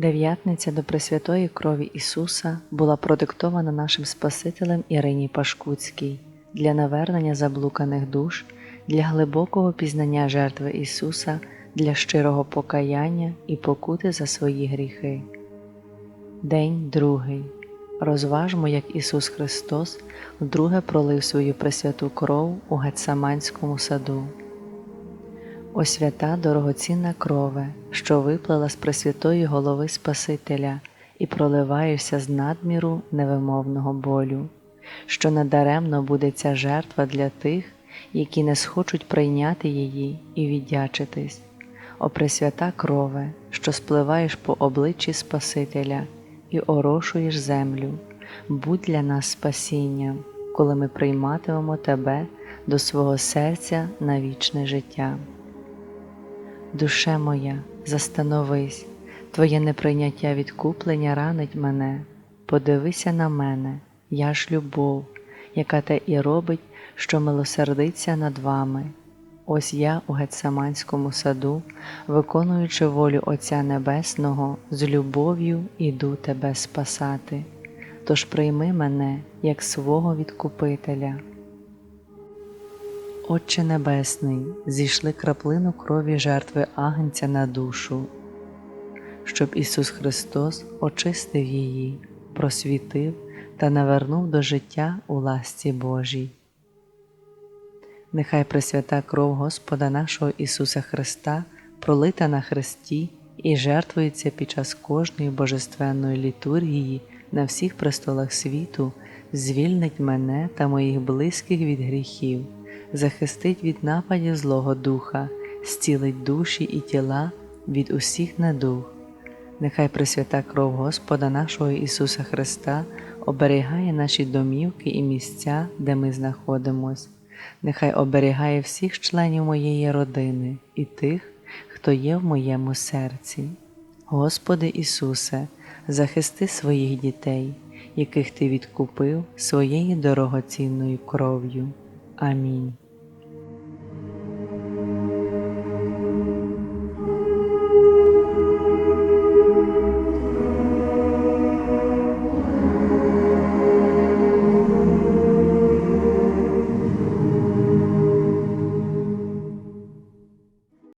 Дев'ятниця до Пресвятої крові Ісуса була продиктована нашим Спасителем Ірині Пашкуцькій для навернення заблуканих душ, для глибокого пізнання жертви Ісуса, для щирого покаяння і покути за свої гріхи. День другий. Розважмо, як Ісус Христос вдруге пролив свою пресвяту кров у Гетсаманському саду. О свята дорогоцінна крове, що виплила з пресвятої голови Спасителя і проливаєшся з надміру невимовного болю, що надаремно буде ця жертва для тих, які не схочуть прийняти її і віддячитись. О пресвята крове, що спливаєш по обличчі Спасителя і орошуєш землю, будь для нас спасінням, коли ми прийматимемо Тебе до свого серця на вічне життя. Душе моя, застановись, Твоє неприйняття відкуплення ранить мене, подивися на мене, я ж любов, яка те і робить, що милосердиться над вами. Ось я у Гетсаманському саду, виконуючи волю Отця Небесного, з любов'ю іду тебе спасати. Тож прийми мене як свого відкупителя. Отче Небесний, зійшли краплину крові жертви Агнця на душу, щоб Ісус Христос очистив її, просвітив та навернув до життя у ласці Божій. Нехай Пресвята кров Господа нашого Ісуса Христа, пролита на Христі і жертвується під час кожної божественної літургії на всіх престолах світу, звільнить мене та моїх близьких від гріхів, захистить від нападів Злого Духа, зцілить душі і тіла від усіх недуг. Нехай Пресвята кров Господа нашого Ісуса Христа оберігає наші домівки і місця, де ми знаходимось. Нехай оберігає всіх членів моєї родини і тих, хто є в моєму серці. Господи Ісусе, захисти своїх дітей, яких Ти відкупив своєю дорогоцінною кров'ю. I mean,